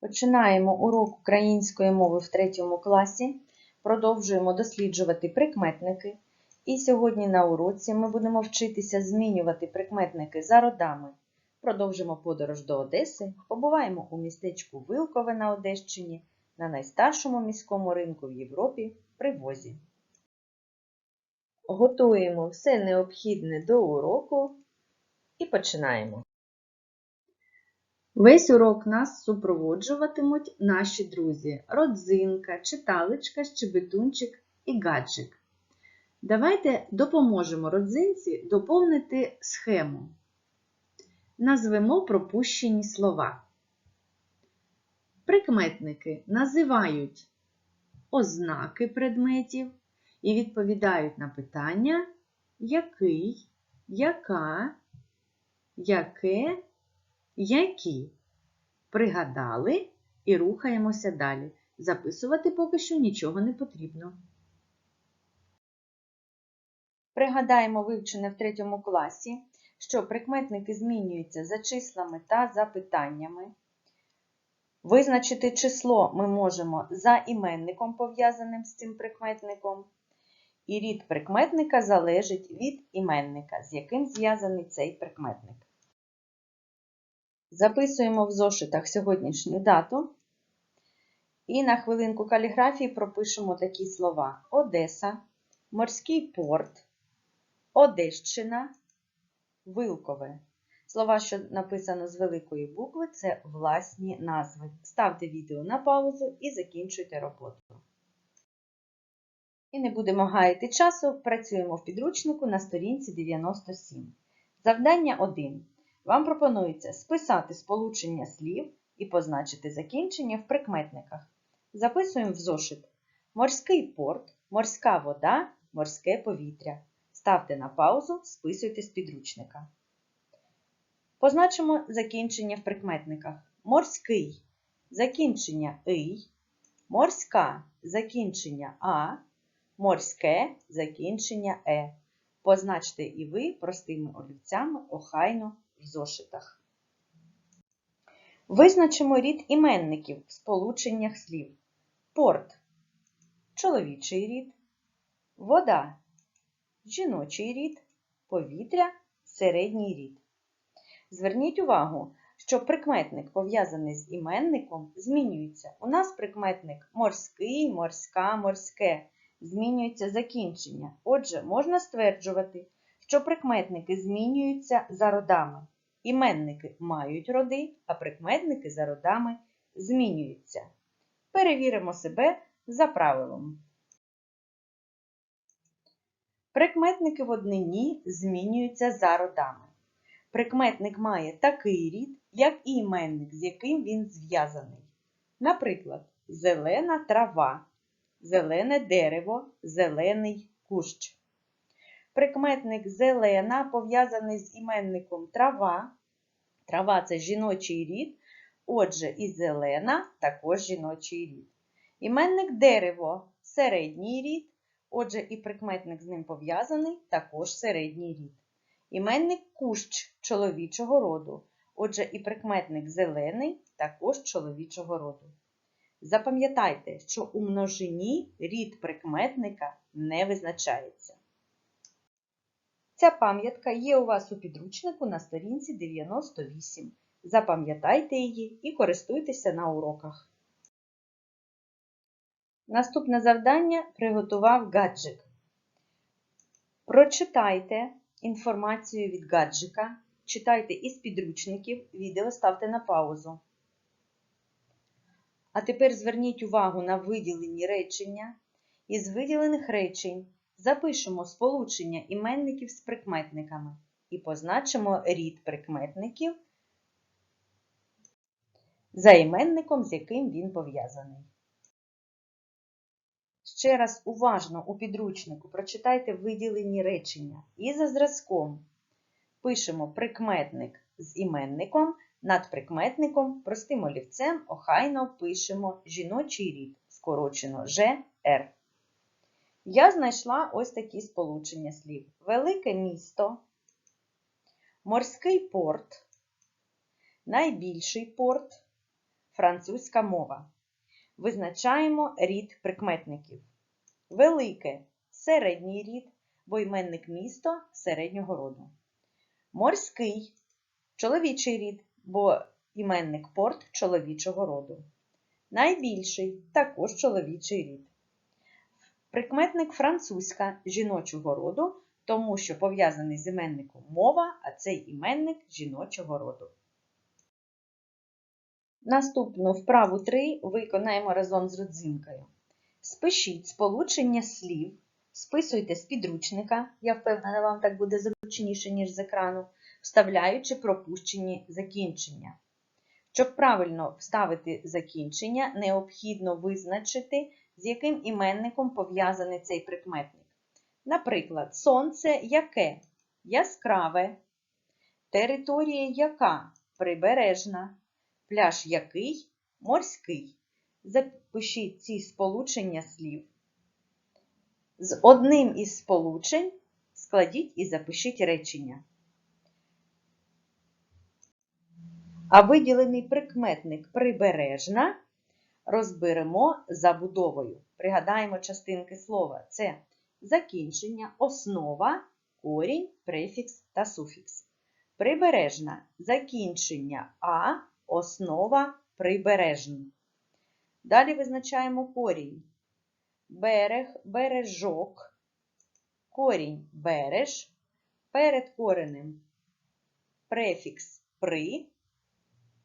Починаємо урок української мови в третьому класі. Продовжуємо досліджувати прикметники. І сьогодні на уроці ми будемо вчитися змінювати прикметники за родами. Продовжимо подорож до Одеси, побуваємо у містечку Вилкове на Одещині, на найстаршому міському ринку в Європі Привозі. Готуємо все необхідне до уроку і починаємо. Весь урок нас супроводжуватимуть наші друзі Родзинка, Читалочка, Щебетунчик і Гаджик. Давайте допоможемо родзинці доповнити схему. Назвемо пропущені слова. Прикметники називають ознаки предметів і відповідають на питання який, яка, яке, які. Пригадали і рухаємося далі. Записувати поки що нічого не потрібно. Пригадаємо вивчене в третьому класі, що прикметники змінюються за числами та за питаннями. Визначити число ми можемо за іменником, пов'язаним з цим прикметником. І рід прикметника залежить від іменника, з яким зв'язаний цей прикметник. Записуємо в зошитах сьогоднішню дату. І на хвилинку каліграфії пропишемо такі слова: Одеса, Морський порт, Одещина, Вилкове. Слова, що написано з великої букви, це власні назви. Ставте відео на паузу і закінчуйте роботу. І не будемо гаяти часу, працюємо в підручнику на сторінці 97. Завдання 1. Вам пропонується списати сполучення слів і позначити закінчення в прикметниках. Записуємо в зошит морський порт, морська вода, морське повітря. Ставте на паузу, списуйте з підручника. Позначимо закінчення в прикметниках. Морський закінчення ий, морська закінчення а, морське закінчення е. Позначте і ви простими олівцями охайно в зошитах. Визначимо рід іменників в сполученнях слів. Порт чоловічий рід, вода жіночий рід, повітря середній рід. Зверніть увагу, що прикметник, пов'язаний з іменником, змінюється. У нас прикметник морський, морська, морське. Змінюється закінчення. Отже, можна стверджувати, що прикметники змінюються за родами. Іменники мають роди, а прикметники за родами змінюються. Перевіримо себе за правилом. Прикметники в однині змінюються за родами. Прикметник має такий рід, як і іменник, з яким він зв'язаний. Наприклад, зелена трава, зелене дерево, зелений кущ. Прикметник зелена пов'язаний з іменником трава. Трава це жіночий рід, отже, і зелена також жіночий рід. Іменник дерево середній рід, отже, і прикметник з ним пов'язаний також середній рід. Іменник кущ чоловічого роду, отже, і прикметник зелений також чоловічого роду. Запам'ятайте, що у множині рід прикметника не визначається. Ця пам'ятка є у вас у підручнику на сторінці 98. Запам'ятайте її і користуйтеся на уроках. Наступне завдання приготував гаджик. Прочитайте інформацію від гаджика, читайте із підручників, відео ставте на паузу. А тепер зверніть увагу на виділені речення. Із виділених речень запишемо сполучення іменників з прикметниками і позначимо рід прикметників за іменником, з яким він пов'язаний. Ще раз уважно у підручнику прочитайте виділені речення і за зразком пишемо прикметник з іменником, над прикметником простим олівцем охайно пишемо жіночий рід, скорочено ЖР. Я знайшла ось такі сполучення слів: велике місто, морський порт, найбільший порт, французька мова. Визначаємо рід прикметників. Велике середній рід, бо іменник місто середнього роду. Морський чоловічий рід, бо іменник порт чоловічого роду. Найбільший також чоловічий рід. Прикметник французька жіночого роду, тому що пов'язаний з іменником мова, а цей іменник жіночого роду. Наступну вправу 3 виконаємо разом з родзинкою. Спишіть сполучення слів, списуйте з підручника, я впевнена, вам так буде зручніше, ніж з екрану, вставляючи пропущені закінчення. Щоб правильно вставити закінчення, необхідно визначити, з яким іменником пов'язаний цей прикметник. Наприклад, сонце яке? Яскраве, територія яка прибережна, пляж який морський. Запишіть ці сполучення слів. З одним із сполучень складіть і запишіть речення. А виділений прикметник прибережна розберемо забудовою. Пригадаємо частинки слова. Це закінчення, основа, корінь, префікс та суфікс. Прибережна закінчення А, основа прибережний. Далі визначаємо корінь. Берег, бережок, корінь береж, перед коренем префікс при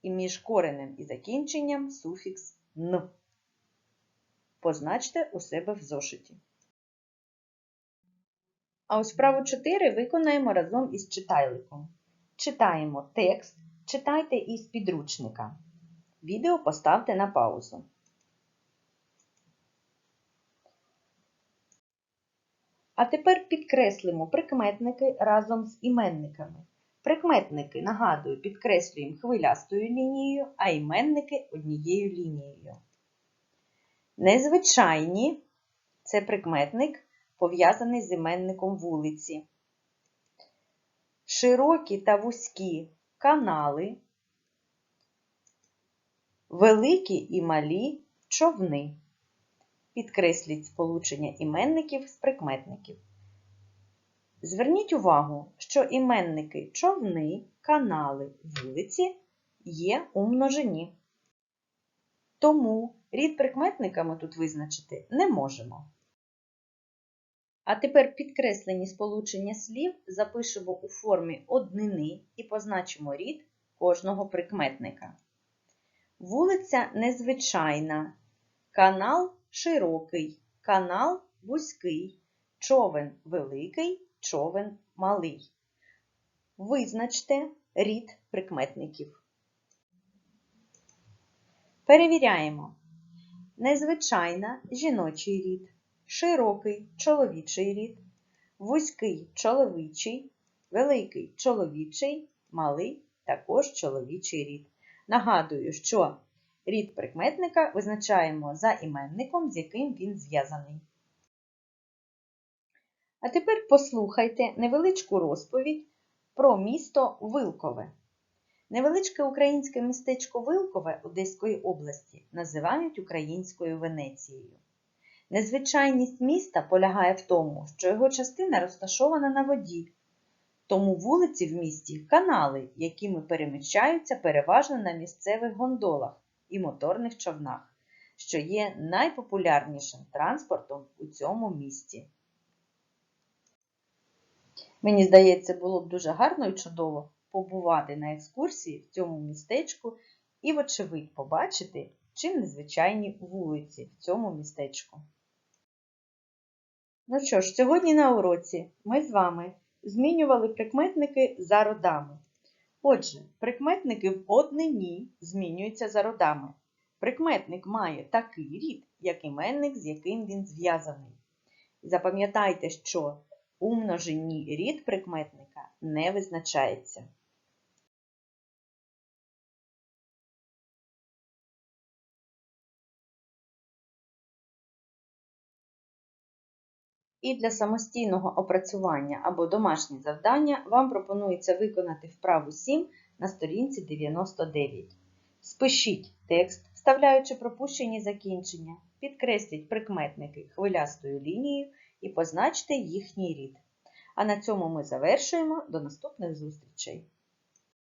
і між коренем і закінченням суфікс н. Позначте у себе в зошиті. А ось вправу 4 виконаємо разом із читайликом. Читаємо текст, читайте із підручника. Відео поставте на паузу. А тепер підкреслимо прикметники разом з іменниками. Прикметники, нагадую, підкреслюємо хвилястою лінією, а іменники однією лінією. Незвичайні це прикметник, пов'язаний з іменником вулиці. Широкі та вузькі канали, великі і малі човни. Підкресліть сполучення іменників з прикметників. Зверніть увагу, що іменники човни, канали, вулиці є у множині. Тому рід прикметника ми тут визначити не можемо. А тепер підкреслені сполучення слів запишемо у формі однини і позначимо рід кожного прикметника. Вулиця незвичайна, канал широкий, канал вузький, човен великий, човен малий. Визначте рід прикметників. Перевіряємо. Незвичайна жіночий рід, широкий чоловічий рід, вузький чоловічий, великий чоловічий, малий також чоловічий рід. Нагадую, що рід прикметника визначаємо за іменником, з яким він зв'язаний. А тепер послухайте невеличку розповідь про місто Вилкове. Невеличке українське містечко Вилкове Одеської області називають українською Венецією. Незвичайність міста полягає в тому, що його частина розташована на воді, тому вулиці в місті канали, якими переміщаються переважно на місцевих гондолах і моторних човнах, що є найпопулярнішим транспортом у цьому місті. Мені здається, було б дуже гарно і чудово побувати на екскурсії в цьому містечку і, вочевидь, побачити, чим незвичайні вулиці в цьому містечку. Ну що ж, сьогодні на уроці ми з вами змінювали прикметники за родами. Отже, прикметники в однині змінюються за родами. Прикметник має такий рід, як іменник, з яким він зв'язаний. Запам'ятайте, що у рід прикметника не визначається. І для самостійного опрацювання або домашнє завдання вам пропонується виконати вправу 7 на сторінці 99. Спишіть текст, вставляючи пропущені закінчення, підкресліть прикметники хвилястою лінією і позначте їхній рід. А на цьому ми завершуємо. До наступних зустрічей!